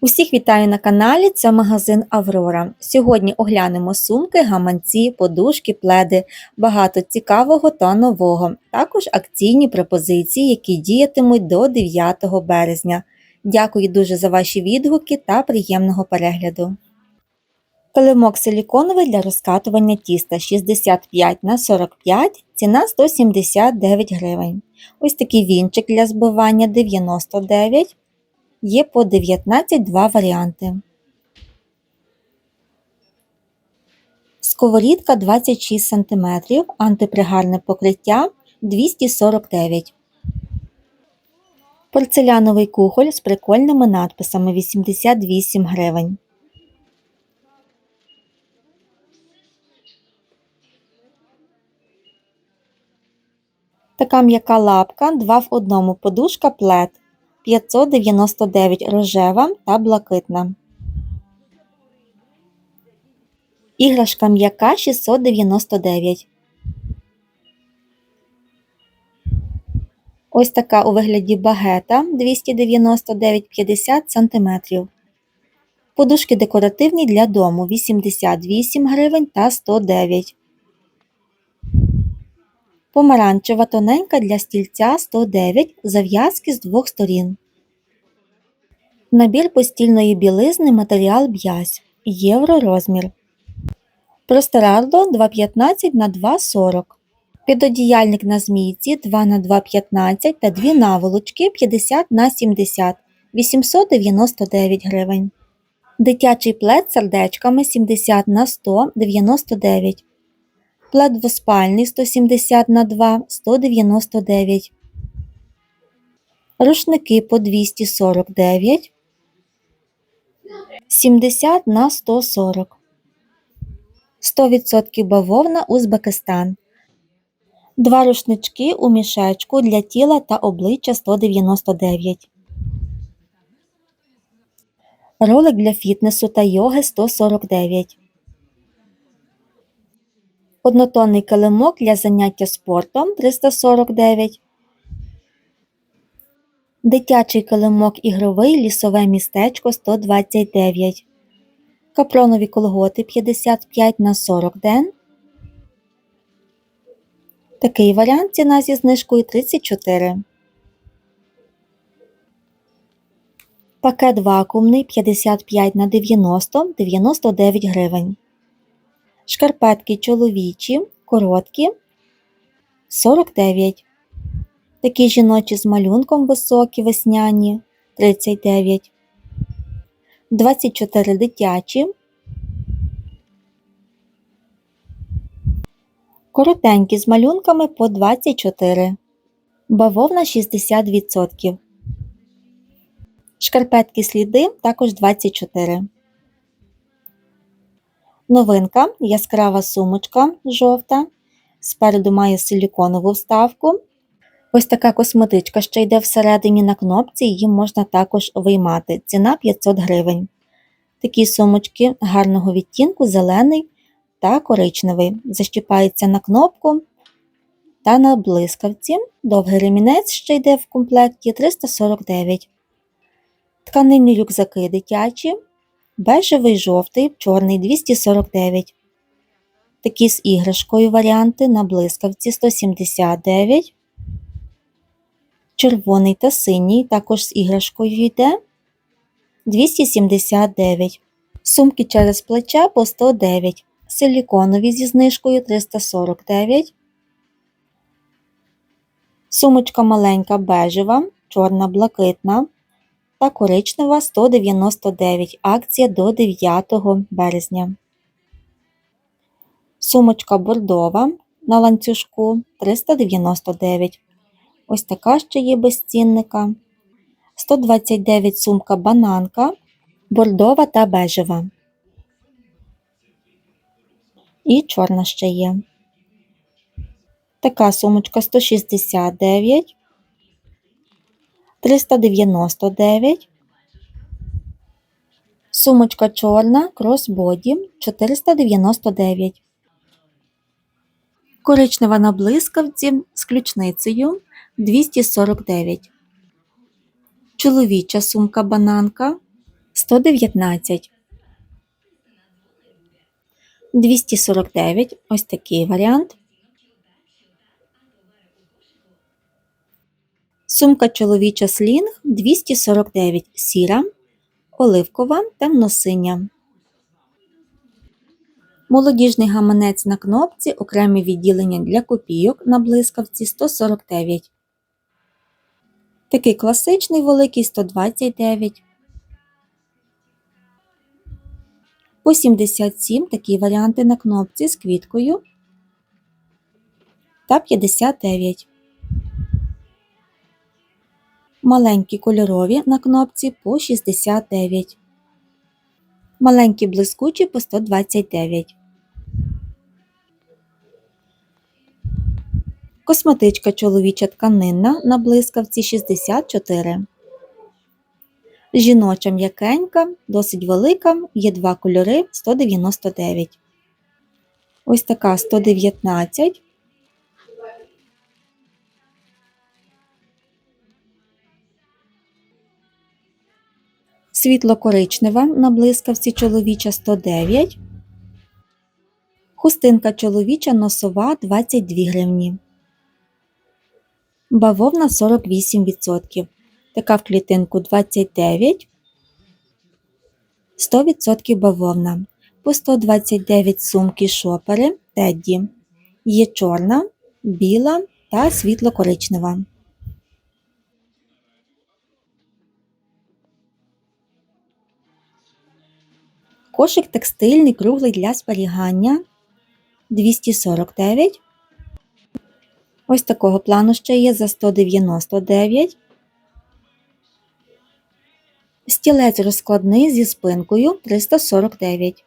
Усіх вітаю на каналі, це магазин Аврора. Сьогодні оглянемо сумки, гаманці, подушки, пледи, багато цікавого та нового. Також акційні пропозиції, які діятимуть до 9 березня. Дякую дуже за ваші відгуки та приємного перегляду. Килимок силіконовий для розкатування тіста 65 на 45, ціна 179 гривень. Ось такий вінчик для збивання 99 Є по 19 два варіанти. Сковорідка 26 см, антипригарне покриття 249 Порцеляновий кухоль з прикольними надписами 88 гривень. Така м'яка лапка 2 в одному подушка плед 599 рожева та блакитна. Іграшка м'яка 699. Ось така у вигляді багета 299,50 см. Подушки декоративні для дому 88 гривень та 109 Помаранчева тоненька для стільця 109 зав'язки з двох сторін. Набір постільної білизни матеріал б'язь. Євро розмір. Простирадло 2,15 на 2,40. Підодіяльник на змійці 2 на 2,15 та дві наволочки 50 на 70 899 гривень. Дитячий плед сердечками 70 на 100 99 Плед двоспальний 170 на 2 199 Рушники по 249 70 на 140 100% бавовна Узбекистан. Два рушнички у мішечку для тіла та обличчя 199 Ролик для фітнесу та йоги 149 Однотонний килимок для заняття спортом 349 Дитячий килимок ігровий лісове містечко 129 Капронові колготи 55 на 40 ден. Такий варіант ціна зі знижкою 34. Пакет вакуумний 55 на 90 99 гривень. Шкарпетки чоловічі, короткі 49. Такі жіночі з малюнком високі, весняні 39. 24 дитячі. Коротенькі з малюнками по 24. Бавовна 60%. Шкарпетки сліди також 24. Новинка яскрава сумочка жовта. Спереду має силіконову вставку. Ось така косметичка, що йде всередині на кнопці, її можна також виймати. Ціна 500 гривень. Такі сумочки гарного відтінку, зелений та коричневий. Защіпається на кнопку та на блискавці. Довгий ремінець, що йде в комплекті 349. Тканинні рюкзаки дитячі бежевий жовтий, чорний 249. Такі з іграшкою варіанти на блискавці 179. Червоний та синій також з іграшкою йде 279. Сумки через плече по 109. Силіконові зі знижкою 349. Сумочка маленька бежева, чорна блакитна та коричнева 199 акція до 9 березня. Сумочка бордова на ланцюжку 399. Ось така ще є без цінника. 129 сумка бананка, бордова та бежева. І чорна ще є. Така сумочка 169. 399. Сумочка чорна кросбоді 499. Коричнева на блискавці з ключницею 249. Чоловіча сумка бананка 119. 249. Ось такий варіант. Сумка чоловіча слінг 249 сіра, оливкова, темносиня. Молодіжний гаманець на кнопці, окреме відділення для копійок на блискавці 149. Такий класичний великий 129. По 77 такі варіанти на кнопці з квіткою та 59. Маленькі кольорові на кнопці по 69. Маленькі блискучі по 129. Косметичка чоловіча тканинна на блискавці 64. Жіноча м'якенька, досить велика, є два кольори 199. Ось така 119. Світло-коричнева на блискавці чоловіча 109. Хустинка чоловіча носова 22 гривні. Бавовна 48%. Така в клітинку 29. 100% бавовна. По 129 сумки шопери Тедді. Є чорна, біла та світло-коричнева. Кошик текстильний круглий для зберігання 249. Ось такого плану ще є за 199. Стілець розкладний зі спинкою 349.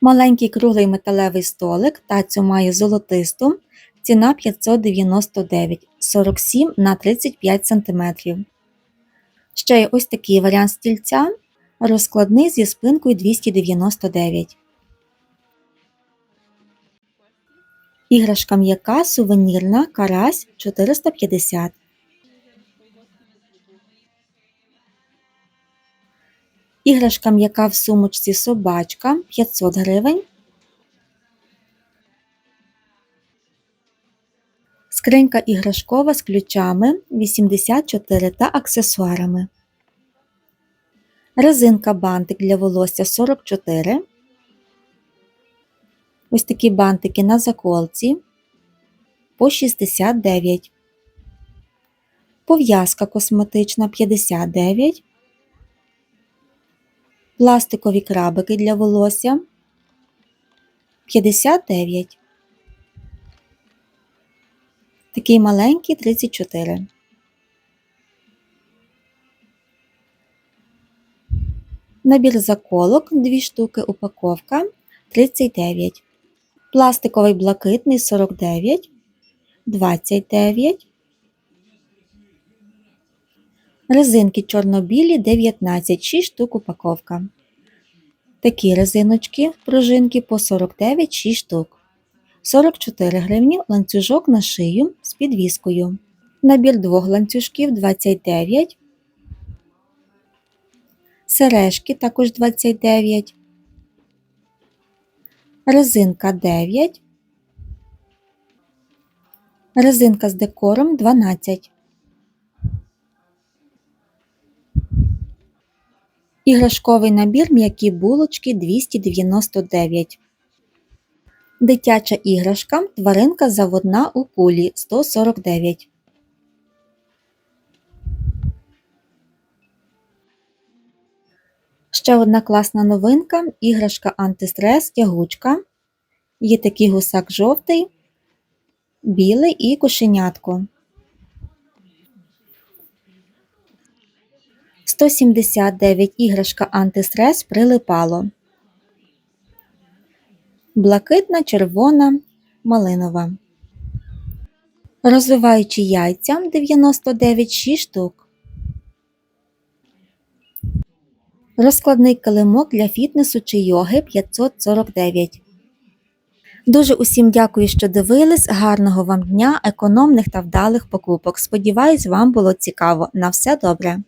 Маленький круглий металевий столик тацю має золотисту. Ціна 599 47 на 35 см. Ще є ось такий варіант стільця, розкладний зі спинкою 299. Іграшка м'яка сувенірна карась 450. Іграшка м'яка в сумочці собачка 500 гривень. Скринька іграшкова з ключами 84 та аксесуарами. Резинка бантик для волосся 44. Ось такі бантики на заколці по 69. Пов'язка косметична 59. Пластикові крабики для волосся 59. Такий маленький 34. Набір заколок 2 штуки упаковка 39. Пластиковий блакитний 49, 29. Резинки чорно-білі 19, 6 штук упаковка. Такі резиночки пружинки по 49 6 штук. 44 гривні ланцюжок на шию з підвіскою. Набір двох ланцюжків 29. Сережки також 29. Резинка 9. Резинка з декором 12. Іграшковий набір м'які булочки 299. Дитяча іграшка тваринка заводна у кулі 149. Ще одна класна новинка іграшка антистрес тягучка. Є такий гусак жовтий, білий і кошенятко. 179 іграшка антистрес прилипало. Блакитна, червона, малинова. Розвиваючи яйця 99 6 штук. Розкладний килимок для фітнесу чи йоги 549. Дуже усім дякую, що дивились. Гарного вам дня, економних та вдалих покупок. Сподіваюсь, вам було цікаво. На все добре.